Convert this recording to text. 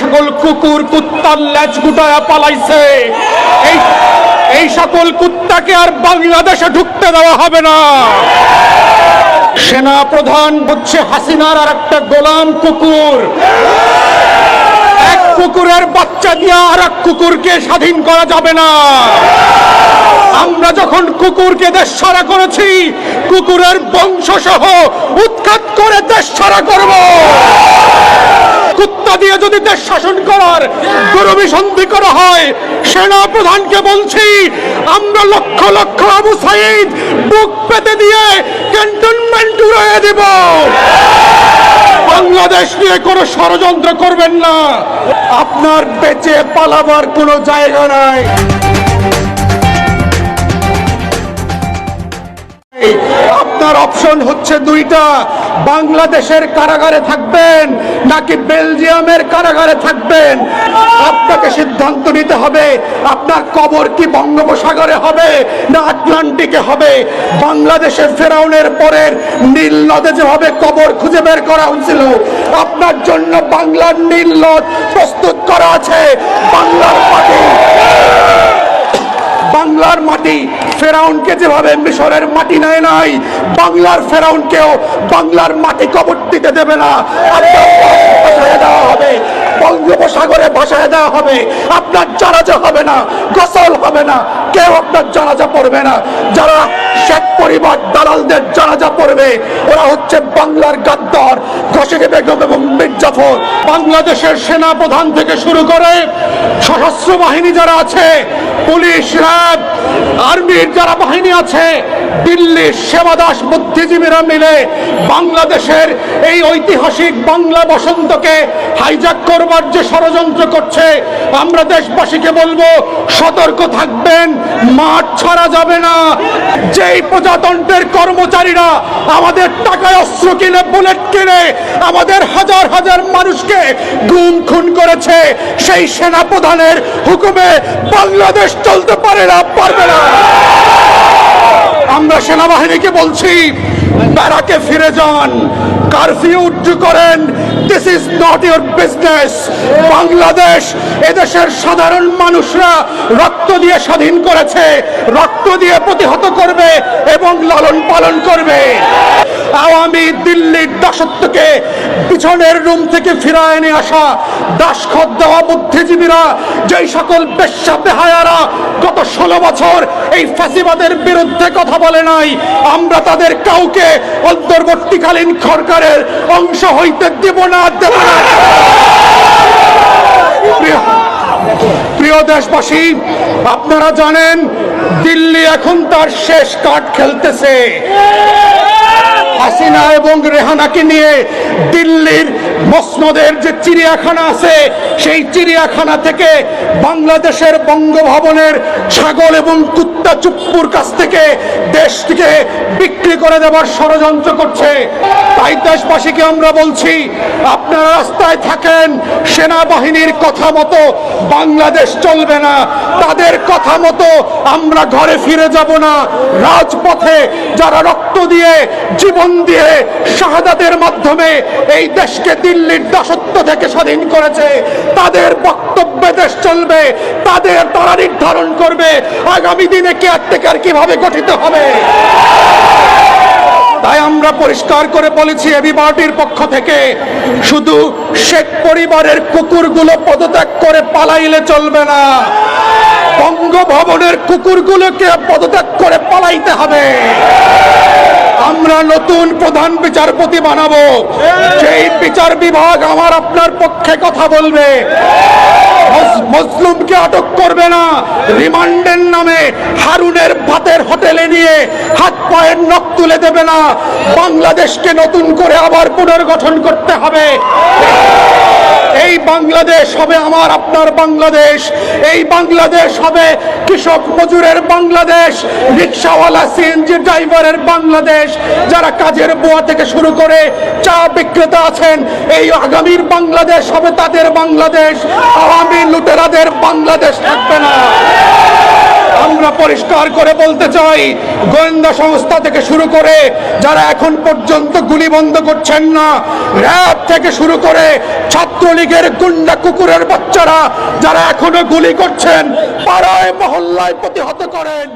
সকল কুকুর কুত্তার ল্যাচ গুটায়া পালাইছে। এই সকল কুত্তাকে আর বাংলাদেশে ঢুকতে দেওয়া হবে না। সেনা প্রধান হচ্ছে হাসিনার আর একটা গোলাম কুকুর। এক কুকুরের বাচ্চা দিয়ে আর এক কুকুরকে স্বাধীন করা যাবে না। আমরা যখন কুকুরকে দেশ ছাড়া করেছি, কুকুরের বংশ সহ উৎখাত করে দেশ ছাড়া করব। কুত্তা দিয়ে যদি দেশ শাসন করার দুরভিসন্ধি করা হয় সেনা প্রধানকে বলছি, আমরা লক্ষ লক্ষ আবু সাইদ বুক পেতে দিয়ে ক্যান্টনমেন্ট উড়িয়ে দেব। বাংলাদেশ নিয়ে কোনো ষড়যন্ত্র করবেন না। আপনার বেঁচে পালাবার কোনো জায়গা নাই। আপনার অপশন হচ্ছে দুইটা। বাংলাদেশের কারাগারে থাকবেন নাকি বেলজিয়ামের কারাগারে থাকবেন? আপনাকে সিদ্ধান্ত নিতে হবে, আপনার কবর কি বঙ্গোপসাগরে হবে না আটলান্টিকে হবে? বাংলাদেশের ফেরাউনের পরের নীল নদে যেভাবে কবর খুঁজে বের করা হয়েছিল, আপনার জন্য বাংলার নীল নদ প্রস্তুত করা আছে। বাংলার মাটি বাংলার মাটি ফেরাউনকে যেভাবে মিশরের মাটি নেয় নাই, বাংলার ফেরাউনকেও বাংলার মাটি কবর দিতে দেবে না। দেওয়া হবে, বঙ্গোপসাগরে ভাসায় দেওয়া হবে। আপনার জানাজা হবে না, গোসল হবে না, কেউ আপনার জানাজা পড়বে না। যারা শেখ পরিবার দালালদের জানাজা পড়বে, ওরা হচ্ছে বাংলার গাদ্দার ঘসিকে বেগম এবং মির্জাফর বাংলাদেশের সেনা প্রধান থেকে শুরু করে সশস্ত্র বাহিনী যারা আছে, পুলিশ, র্যাব, আর্মির যারা বাহিনী আছে দিল্লির সেবাদাস বুদ্ধিজীবীরা মিলে বাংলাদেশের এই ঐতিহাসিক বাংলা বসন্তকে হাইজাক করবার যে ষড়যন্ত্র করছে, আমরা দেশবাসীকে বলব, সতর্ক থাকবেন, মাঠ ছাড়া যাবে না। যেই প্রজাতন্ত্রের কর্মচারীরা আমাদের টাকায় অস্ত্র কিনে, বুলেট কিনে, আমাদের হাজার হাজার মানুষকে গুম খুন করেছে, সেই সেনা প্রধানের হুকুমে বাংলাদেশ চলতে পারে না, পারবে না। আমরা সেনাবাহিনীকে বলছি, ব্যারাকে ফিরে যান। কারফিউ উজ্জু করেন this is not your business Bangladesh এদেশের সাধারণ মানুষরা রক্ত দিয়ে স্বাধীন করেছে, রক্ত দিয়ে প্রতিহত করবে এবং লালন পালন করবে। আওয়ামী দিল্লির দাসত্বকে পিছনের রুম থেকে ফিরায় এনে আসা দাসখত দেওয়া বুদ্ধিজীবীরা, যেই সকল বেশ্যা বেহায়ারা গত ষোলো বছর এই ফাঁসিবাদের বিরুদ্ধে কথা বলে নাই, আমরা তাদের কাউকে অন্তর্বর্তীকালীন সরকারের অংশ হইতে দেব না দেব না। প্রিয়- দেশবাসী, আপনারা জানেন দিল্লি এখন তার শেষ কার্ড খেলতেছে। হাসিনা এবং রেহানাকে নিয়ে দিল্লির মসনদের যে চিড়িয়াখানা আছে, সেই চিড়িয়াখানা থেকে বাংলাদেশের বঙ্গভবনের ছাগল এবং কুত্তা চুপ্পুর কাছ থেকে দেশটিকে বিক্রি করে দেওয়ার ষড়যন্ত্র করছে। তাই দেশবাসীকে আমরা বলছি, আপনারা রাস্তায় থাকেন, সেনাবাহিনীর কথা মতো বাংলাদেশ চলবে না। তাদের কথা মতো আমরা ঘরে ফিরে যাব না। রাজপথে যারা রক্ত দিয়ে, জীবন দিয়ে শাহাদাতের মাধ্যমে এই দেশকে দিল্লির দাসত্ব থেকে স্বাধীন করেছে। তাদের বক্তব্যে দেশ চলবে, তাদের তারা নির্ধারণ করবে, আগামী দিনে কেয়ারটেকার কীভাবে গঠিত হবে। তাই আমরা পরিষ্কার করে বলেছি এবি পার্টির পক্ষ থেকে, শুধু শেখ পরিবারের কুকুরগুলো পদত্যাগ করে পালাইলে চলবে না। বঙ্গভবনের কুকুরগুলোকে পদত্যাগ করে পালাইতে হবে। আমরা নতুন প্রধান বিচারপতি বানাবো। সেই বিচার বিভাগ আমার আপনার পক্ষে কথা বলবে মুসলিমকে আটক করবে না, রিমান্ডের নামে হারুনের ভাতের হোটেলে নিয়ে হাত পায়ের নখ তুলে দেবে না, বাংলাদেশকে নতুন করে আবার পুনর্গঠন করতে হবে। বাংলাদেশ হবে আমার আপনার বাংলাদেশ। এই বাংলাদেশ হবে কৃষক মজুরের বাংলাদেশ, রিক্সাওয়ালা সিএনজি ড্রাইভারের বাংলাদেশ। যারা কাজের বোয়া থেকে শুরু করে চা বিক্রেতা আছেন, এই আগামীর বাংলাদেশ হবে তাদের বাংলাদেশ। আওয়ামী লুটেরাদের বাংলাদেশ থাকবে না। আমরা পরিষ্কার করে বলতে চাই, গোয়েন্দা সংস্থা থেকে শুরু করে যারা এখন পর্যন্ত গুলি বন্ধ করছেন না, র্যাব থেকে শুরু করে ছাত্রলীগের গুন্ডা কুকুরের বাচ্চারা যারা এখনও গুলি করছেন, পাড়ায়, মহল্লায় প্রতিহত করেন।